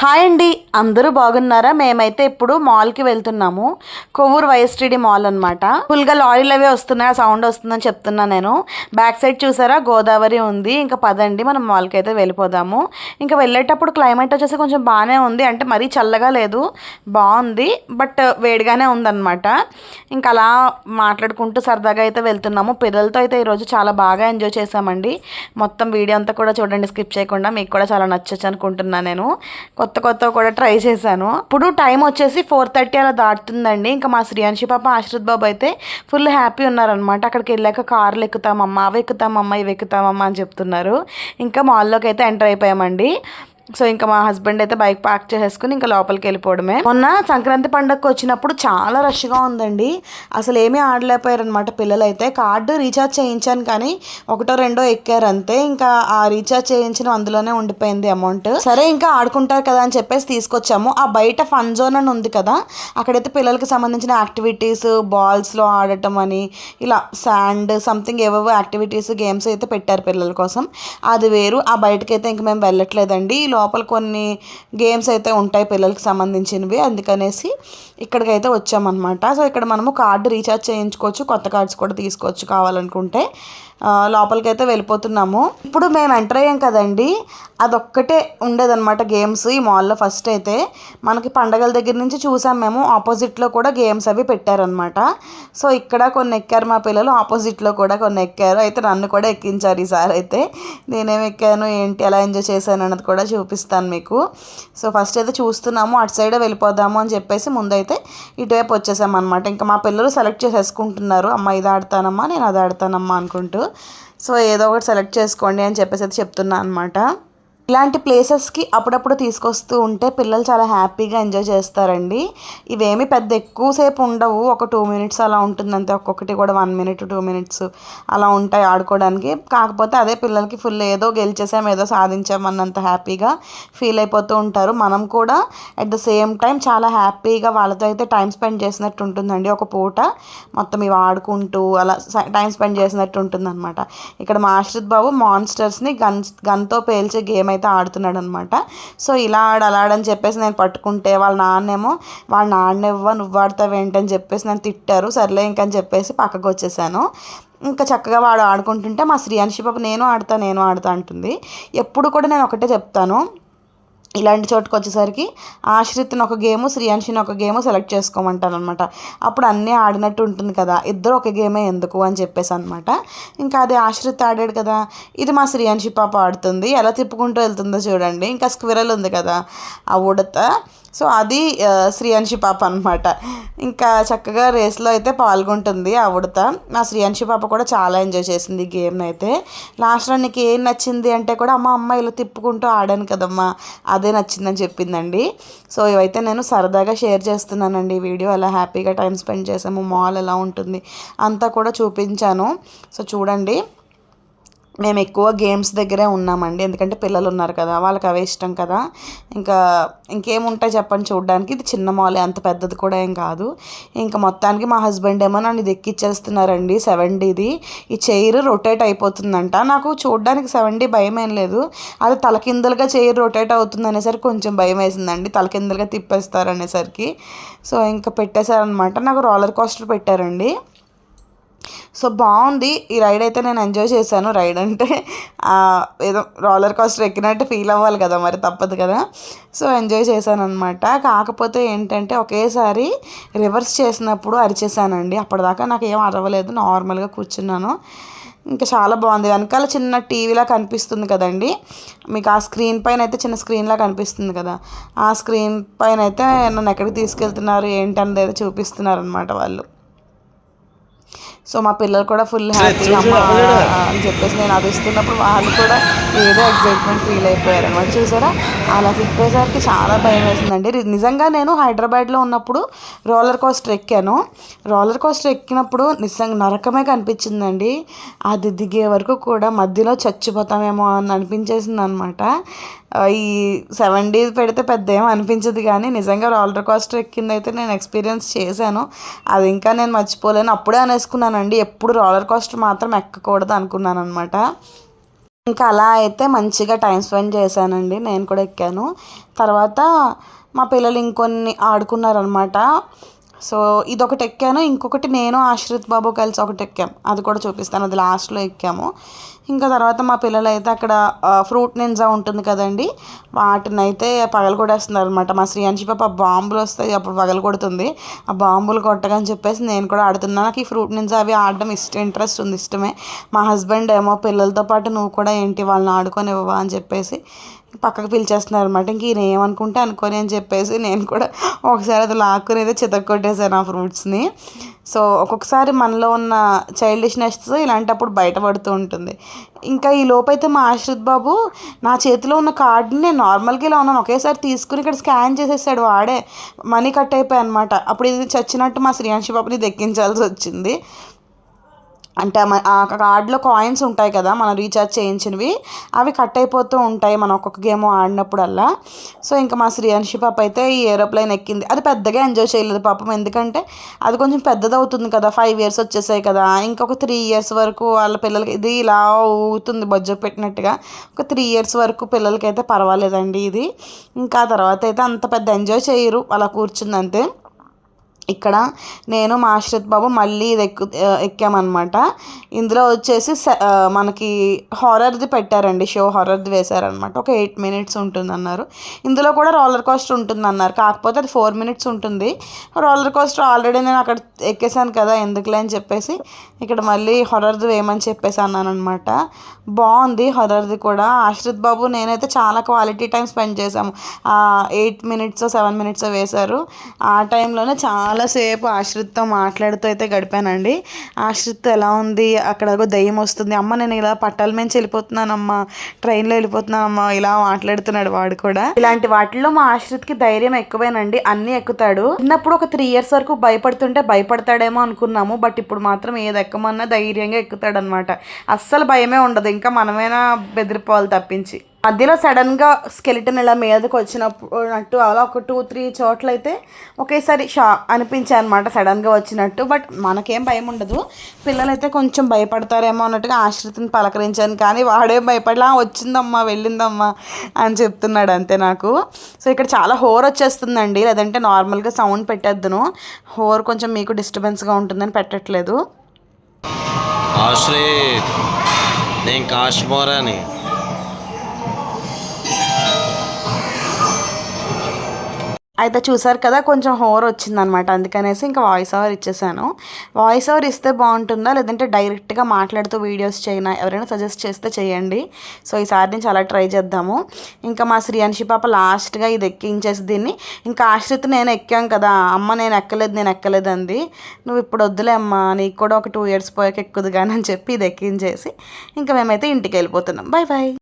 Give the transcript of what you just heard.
Hi అండి అందరూ బాగున్నారా? మేమైతే ఇప్పుడు మాల్కి వెళ్తున్నాము. కొవ్వూరు వైఎస్టీడీ మాల్ అనమాట ఫుల్గా లారీలు అవే వస్తున్నాయి సౌండ్ వస్తుందని చెప్తున్నా నేను. బ్యాక్ సైడ్ చూసారా? గోదావరి ఉంది. ఇంకా పదండి మనం మాల్కి అయితే వెళ్ళిపోదాము. ఇంకా వెళ్ళేటప్పుడు క్లైమేట్ వచ్చేసి కొంచెం బాగానే ఉంది. అంటే మరీ చల్లగా లేదు బాగుంది. బట్ వేడిగానే ఉందన్నమాట. ఇంకా అలా మాట్లాడుకుంటూ సరదాగా అయితే వెళ్తున్నాము. పిల్లలతో అయితే ఈరోజు చాలా బాగా ఎంజాయ్ చేసామండి మొత్తం వీడియో అంతా కూడా చూడండి స్కిప్ చేయకుండా. మీకు కూడా చాలా నచ్చచ్చు అనుకుంటున్నాను నేను. కొత్త కొత్త కూడా ట్రై చేశాను. ఇప్పుడు టైం వచ్చేసి ఫోర్ థర్టీ అలా దాటుతుందండి. ఇంకా మా శ్రీయాంశి పాప ఆశ్రిత్ బాబు అయితే ఫుల్ హ్యాపీ ఉన్నారనమాట అక్కడికి వెళ్ళాక కార్లు ఎక్కుతామమ్మా అవి ఎక్కుతామమ్మా ఇవి ఎక్కుతామమ్మా అని చెప్తున్నారు. ఇంకా మాల్లోకి అయితే ఎంటర్ అయిపోయామండి. సో ఇంకా మా హస్బెండ్ అయితే బైక్ పార్క్ చేసేసుకుని ఇంకా లోపలికి వెళ్ళిపోవడమే. మొన్న సంక్రాంతి పండగకి వచ్చినప్పుడు చాలా రష్గా ఉందండి. అసలు ఏమీ ఆడలేకపోయారు అనమాట పిల్లలు అయితే కార్డు రీఛార్జ్ చేయించాను కానీ ఒకటో రెండో ఎక్కారు అంతే. ఇంకా ఆ రీఛార్జ్ చేయించిన అందులోనే ఉండిపోయింది అమౌంట్ సరే ఇంకా ఆడుకుంటారు కదా అని చెప్పేసి తీసుకొచ్చాము. ఆ బయట ఫన్ జోన్ అని ఉంది కదా. అక్కడైతే పిల్లలకి సంబంధించిన యాక్టివిటీస్ బాల్స్లో ఆడటం అని ఇలా శాండ్ సంథింగ్ ఏవేవో యాక్టివిటీస్ గేమ్స్ అయితే పెట్టారు పిల్లల కోసం. అది వేరు. ఆ బయటకి అయితే ఇంక మేము వెళ్ళట్లేదండి. ఈ లోపల కొన్ని గేమ్స్ అయితే ఉంటాయి పిల్లలకి సంబంధించినవి. అందుకనేసి ఇక్కడికైతే వచ్చామన్నమాట. సో ఇక్కడ మనము కార్డు రీఛార్జ్ చేయించుకోవచ్చు కొత్త కార్డ్స్ కూడా తీసుకోవచ్చు కావాలనుకుంటే. లోపలికైతే వెళ్ళిపోతున్నాము. ఇప్పుడు మేము ఎంటర్ అయ్యాం కదండి. అదొక్కటే ఉండేదన్నమాట గేమ్స్ ఈ మాల్లో ఫస్ట్ అయితే. మనకి పండగల దగ్గర నుంచి చూసాం మేము. ఆపోజిట్లో కూడా గేమ్స్ అవి పెట్టారనమాట సో ఇక్కడ కొన్ని ఎక్కారు మా పిల్లలు. ఆపోజిట్లో కూడా కొన్ని ఎక్కారు. అయితే నన్ను కూడా ఎక్కించారు ఈసారి అయితే. నేనేం ఎక్కాను ఏంటి ఎలా ఎంజాయ్ చేశాను అన్నది కూడా చూపిస్తాను మీకు. సో ఫస్ట్ అయితే చూస్తున్నాము. అటు సైడ్ వెళ్ళిపోదాము అని చెప్పేసి ముందైతే ఇటువైపు వచ్చేసామన్నమాట. ఇంకా మా పిల్లలు సెలెక్ట్ చేసేసుకుంటున్నారు. అమ్మ ఇది ఆడతానమ్మా నేను అది ఆడతానమ్మా అనుకుంటూ. సో ఏదో ఒకటి సెలెక్ట్ చేసుకోండి అని చెప్పేసి అయితే చెప్తున్నా అనమాట ఇలాంటి ప్లేసెస్కి అప్పుడప్పుడు తీసుకొస్తూ ఉంటే పిల్లలు చాలా హ్యాపీగా ఎంజాయ్ చేస్తారండి. ఇవేమి పెద్ద ఎక్కువసేపు ఉండవు. ఒక టూ మినిట్స్ అలా ఉంటుంది అంతే ఒక్కొక్కటి కూడా వన్ మినిట్ టూ మినిట్స్ అలా ఉంటాయి ఆడుకోవడానికి. కాకపోతే అదే పిల్లలకి ఫుల్ ఏదో గెలిచేసాం ఏదో సాధించాం అన్నంత హ్యాపీగా ఫీల్ అయిపోతూ ఉంటారు. మనం కూడా అట్ ద సేమ్ టైం చాలా హ్యాపీగా వాళ్ళతో అయితే టైం స్పెండ్ చేసినట్టు ఉంటుందండి. ఒక పూట మొత్తం ఇవి ఆడుకుంటూ అలా టైం స్పెండ్ చేసినట్టు ఉంటుందన్నమాట. ఇక్కడ మాస్టర్ బాబు మాన్స్టర్స్ని గన్ గన్తో పేల్చే గేమ్ అయితే అయితే ఆడుతున్నాడు అనమాట సో ఇలా ఆడు అలా ఆడని చెప్పేసి నేను పట్టుకుంటే వాళ్ళ నాన్నేమో వాళ్ళ నాన్నివ్వ నువ్వు ఆడతావు ఏంటని చెప్పేసి నన్ను తిట్టారు. సర్లే ఇంకని చెప్పేసి పక్కకు వచ్చేసాను. ఇంకా చక్కగా వాడు ఆడుకుంటుంటే మా శ్రీయాన్షి పాప నేను ఆడతా నేను ఆడతా అంటుంది. ఎప్పుడు కూడా నేను ఒకటే చెప్తాను. ఇలాంటి చోటుకు వచ్చేసరికి ఆశ్రిత్ని ఒక గేమ్ శ్రీయాంశిని ఒక గేమ్ సెలెక్ట్ చేసుకోమంటాను అనమాట అప్పుడు అన్నీ ఆడినట్టు ఉంటుంది కదా ఇద్దరు ఒక గేమే ఎందుకు అని చెప్పేసి అనమాట ఇంకా అది ఆశ్రిత్ ఆడాడు కదా ఇది మా శ్రీయాంశి పాప ఆడుతుంది ఎలా తిప్పుకుంటూ వెళ్తుందో చూడండి. ఇంకా స్క్విరల్ ఉంది కదా ఆ ఉడత సో అది శ్రీయాంశి పాప అనమాట ఇంకా చక్కగా రేస్లో అయితే పాల్గొంటుంది ఆ ఉడత. మా శ్రీయాంశి పాప కూడా చాలా ఎంజాయ్ చేసింది ఈ గేమ్ని అయితే. లాస్ట్లో నీకు ఏం నచ్చింది అంటే కూడా అమ్మ అమ్మ ఇలా తిప్పుకుంటూ ఆడాను కదమ్మా అదే నచ్చిందని చెప్పిందండి. సో ఇవైతే నేను సరదాగా షేర్ చేస్తున్నానండి ఈ వీడియో. అలా హ్యాపీగా టైం స్పెండ్ చేసాము మాల్ ఎలా ఉంటుంది అంతా కూడా చూపించాను. సో చూడండి. మేము ఎక్కువ గేమ్స్ దగ్గరే ఉన్నామండి. ఎందుకంటే పిల్లలు ఉన్నారు కదా వాళ్ళకి అవే ఇష్టం కదా. ఇంకా ఇంకేముంటాయి చెప్పండి చూడడానికి. ఇది చిన్న మాలే అంత పెద్దది కూడా ఏం కాదు. ఇంకా మొత్తానికి మా హస్బెండ్ ఏమో నన్ను ఇది ఎక్కిచ్చేస్తున్నారండి సెవెన్ డీది ఈ చైర్ రొటేట్ అయిపోతుందంట. నాకు చూడడానికి సెవెన్ డీ భయం ఏం లేదు. అది తలకిందులుగా చైర్ రొటేట్ అవుతుంది అనేసరికి కొంచెం భయం వేసిందండి. తలకిందులుగా తిప్పేస్తారు అనేసరికి సో ఇంకా పెట్టేశారనమాట నాకు రోలర్ కోస్టర్ పెట్టారండి. సో బాగుంది. ఈ రైడ్ అయితే నేను ఎంజాయ్ చేశాను. రైడ్ అంటే ఏదో రోలర్ కోస్టర్ ఎక్కినట్టు ఫీల్ అవ్వాలి కదా మరి తప్పదు కదా. సో ఎంజాయ్ చేశాను అనమాట కాకపోతే ఏంటంటే ఒకేసారి రివర్స్ చేసినప్పుడు అరిచేసానండి అప్పటిదాకా నాకు ఏం అరవలేదు నార్మల్గా కూర్చున్నాను. ఇంకా చాలా బాగుంది. వెనకాల చిన్న టీవీలా కనిపిస్తుంది కదండి. మీకు ఆ స్క్రీన్ పైన అయితే చిన్న స్క్రీన్లా కనిపిస్తుంది కదా. ఆ స్క్రీన్ పైన అయితే నన్ను ఎక్కడికి తీసుకెళ్తున్నారు ఏంటి అయితే చూపిస్తున్నారు అనమాట వాళ్ళు. సో మా పిల్లలు కూడా ఫుల్ హ్యాపీ అమ్మ అని చెప్పేసి నేను అది ఇస్తున్నప్పుడు వాళ్ళు కూడా ఏదో ఎగ్జైట్మెంట్ ఫీల్ అయిపోయారు అనమాట చూసారా? అలా తిప్పేసరికి చాలా భయం వేసిందండి. నిజంగా నేను హైదరాబాద్లో ఉన్నప్పుడు రోలర్ కోస్టర్ ఎక్కాను. రోలర్ కోస్టర్ ఎక్కినప్పుడు నిజంగా నరకమే కనిపించిందండి. అది దిగే వరకు కూడా మధ్యలో చచ్చిపోతామేమో అని అనిపించేసింది అనమాట ఈ సెవెన్ డేస్ పెడితే పెద్ద ఏం అనిపించదు కానీ నిజంగా రోలర్ కోస్టర్ ఎక్కింది అయితే నేను ఎక్స్పీరియన్స్ చేశాను. అది ఇంకా నేను మర్చిపోలేను. అప్పుడే అనేసుకున్నానండి. ఎప్పుడు రోలర్ కోస్టర్ మాత్రం ఎక్కకూడదు అనుకున్నాను అనమాట ఇంకా అలా అయితే మంచిగా టైం స్పెండ్ చేశానండి. నేను కూడా ఎక్కాను. తర్వాత మా పిల్లలు ఇంకొన్ని ఆడుకున్నారనమాట సో ఇదొకటి ఎక్కాను ఇంకొకటి నేను ఆశ్రిత్ బాబు కలిసి ఒకటి ఎక్కాం. అది కూడా చూపిస్తాను అది లాస్ట్లో ఎక్కాము. ఇంకా తర్వాత మా పిల్లలు అయితే అక్కడ ఫ్రూట్ నింజా ఉంటుంది కదండి వాటిని అయితే పగలు కొడేస్తున్నారు అనమాట మా శ్రీయాంశి పాప బాంబులు వస్తాయి అప్పుడు పగలు కొడుతుంది. ఆ బాంబులు కొట్టకని చెప్పేసి నేను కూడా ఆడుతున్నాను నాకు ఈ ఫ్రూట్ నింజా అవి ఆడడం ఇష్టం ఇంట్రెస్ట్ ఉంది ఇష్టమే. మా హస్బెండ్ ఏమో పిల్లలతో పాటు నువ్వు కూడా ఏంటి వాళ్ళని ఆడుకొని ఇవ్వవా అని చెప్పేసి పక్కకు పిలిచేస్తున్నారు అనమాట ఇంక ఈయన ఏమనుకుంటే అనుకోని అని చెప్పేసి నేను కూడా ఒకసారి అది లాక్కుని అయితే చితక్కొట్టేశాను ఆ ఫ్రూట్స్ని సో ఒక్కొక్కసారి మనలో ఉన్న చైల్డిష్నెస్ ఇలాంటప్పుడు బయటపడుతూ ఉంటుంది. ఇంకా ఈ లోపైతే మా ఆశ్రిత్ బాబు నా చేతిలో ఉన్న కార్డుని నేను నార్మల్గా ఇలా ఉన్నాను. ఒకేసారి తీసుకుని ఇక్కడ స్కాన్ చేసేసాడు. వాడే మనీ కట్ అయిపోయాయి అనమాట అప్పుడు ఇది చచ్చినట్టు మా శ్రీయాంశి బాబుని దెక్కించాల్సి వచ్చింది. అంటే ఆ కార్డులో కాయిన్స్ ఉంటాయి కదా మనం రీఛార్జ్ చేయించినవి అవి కట్ అయిపోతూ ఉంటాయి మనం ఒక్కొక్క గేమ్ ఆడినప్పుడల్లా. సో ఇంకా మా శ్రీయాన్షి పాప అయితే ఈ ఏరోప్లేన్ ఎక్కింది. అది పెద్దగా ఎంజాయ్ చేయలేదు పాపం ఎందుకంటే అది కొంచెం పెద్దది అవుతుంది కదా ఫైవ్ ఇయర్స్ వచ్చేసాయి కదా ఇంకొక త్రీ ఇయర్స్ వరకు వాళ్ళ పిల్లలకి ఇది ఇలా ఊగుతుంది బొజ్జ పెట్టినట్టుగా ఒక త్రీ ఇయర్స్ వరకు పిల్లలకి అయితే పర్వాలేదండి ఇది. ఇంకా తర్వాత అయితే అంత పెద్ద ఎంజాయ్ చేయరు అలా కూర్చుంది అంతే ఇక్కడ నేను మా ఆశ్రిత్ బాబు మళ్ళీ ఇది ఎక్కు ఎక్కామన్నమాట. ఇందులో వచ్చేసి మనకి హారర్ది పెట్టారండి షో హారర్ది వేశారనమాట ఒక ఎయిట్ మినిట్స్ ఉంటుంది అన్నారు ఇందులో కూడా రోలర్ కోస్టర్ ఉంటుంది అన్నారు కాకపోతే అది ఫోర్ మినిట్స్ ఉంటుంది. రోలర్ కోస్టర్ ఆల్రెడీ నేను అక్కడ ఎక్కేసాను కదా ఎందుకులే అని చెప్పేసి ఇక్కడ మళ్ళీ హొరర్ది వేయమని చెప్పేసి అన్నాను అనమాట బాగుంది హొరర్ది కూడా. ఆశ్రిత్ బాబు నేనైతే చాలా క్వాలిటీ టైం స్పెండ్ చేశాము. ఎయిట్ మినిట్స్ సెవెన్ మినిట్స్ వేశారు. ఆ టైంలోనే చాలాసేపు ఆశ్రిత్తో మాట్లాడుతూ అయితే గడిపానండి. ఆశ్రిత్ ఎలా ఉంది? అక్కడ దయ్యం వస్తుంది. అమ్మ నేను ఇలా పట్టాల నుంచి వెళ్ళిపోతున్నానమ్మా. ట్రైన్లో వెళ్ళిపోతున్నానమ్మా. ఇలా మాట్లాడుతున్నాడు వాడు కూడా. ఇలాంటి వాటిల్లో మా ఆశ్రిత్కి ధైర్యం ఎక్కువేనండి. అన్నీ ఎక్కుతాడు. చిన్నప్పుడు ఒక త్రీ ఇయర్స్ వరకు భయపడుతుంటే భయపడతాడేమో అనుకున్నాము. బట్ ఇప్పుడు మాత్రం ఏది ఎక్కమన్నా ధైర్యంగా ఎక్కుతాడనమాట. అస్సలు భయమే ఉండదు. ఇంకా మనమైనా బెదిరిపోవాలి తప్పించి. మధ్యలో సడన్గా స్కెలిటన్ ఇలా మీదకి వచ్చినప్పుడు అలా ఒక టూ త్రీ చోట్ల అయితే ఒకేసారి షా అనిపించాయి అనమాట సడన్గా వచ్చినట్టు. బట్ మనకేం భయం ఉండదు. పిల్లలైతే కొంచెం భయపడతారేమో అన్నట్టుగా ఆశ్రితిని పలకరించాను. కానీ వాడే భయపడలా వచ్చిందమ్మా వెళ్ళిందమ్మా అని చెప్తున్నాడు అంతే నాకు. సో ఇక్కడ చాలా హోర్ వచ్చేస్తుందండి. లేదంటే నార్మల్గా సౌండ్ పెట్టేద్దును. హోర్ కొంచెం మీకు డిస్టర్బెన్స్గా ఉంటుందని పెట్టట్లేదు. ఆశ్రిత్ నేను కాశ్మోరాని. అయితే చూసారు కదా కొంచెం హోర్ వచ్చిందనమాట. అందుకనేసి ఇంకా వాయిస్ ఓవర్ ఇచ్చేసాను. వాయిస్ ఓవర్ ఇస్తే బాగుంటుందా? లేదంటే డైరెక్ట్గా మాట్లాడుతూ వీడియోస్ చేయనా? ఎవరైనా సజెస్ట్ చేస్తే చేయండి. సో ఈసారి నుంచి అలా ట్రై చేద్దాము. ఇంకా మా శ్రీయాన్షి పాప లాస్ట్గా ఇది ఎక్కించేసి దీన్ని ఇంకా ఆశ్రిత్ నేను ఎక్కాం కదా అమ్మ నేను ఎక్కలేదు నేను ఎక్కలేదు అంది. నువ్వు ఇప్పుడు వద్దులే అమ్మ నీకు కూడా ఒక టూ ఇయర్స్ పోయాక ఎక్కుదు కానీ అని చెప్పి ఇది ఎక్కించేసి ఇంకా మేమైతే ఇంటికి వెళ్ళిపోతున్నాం. Bye bye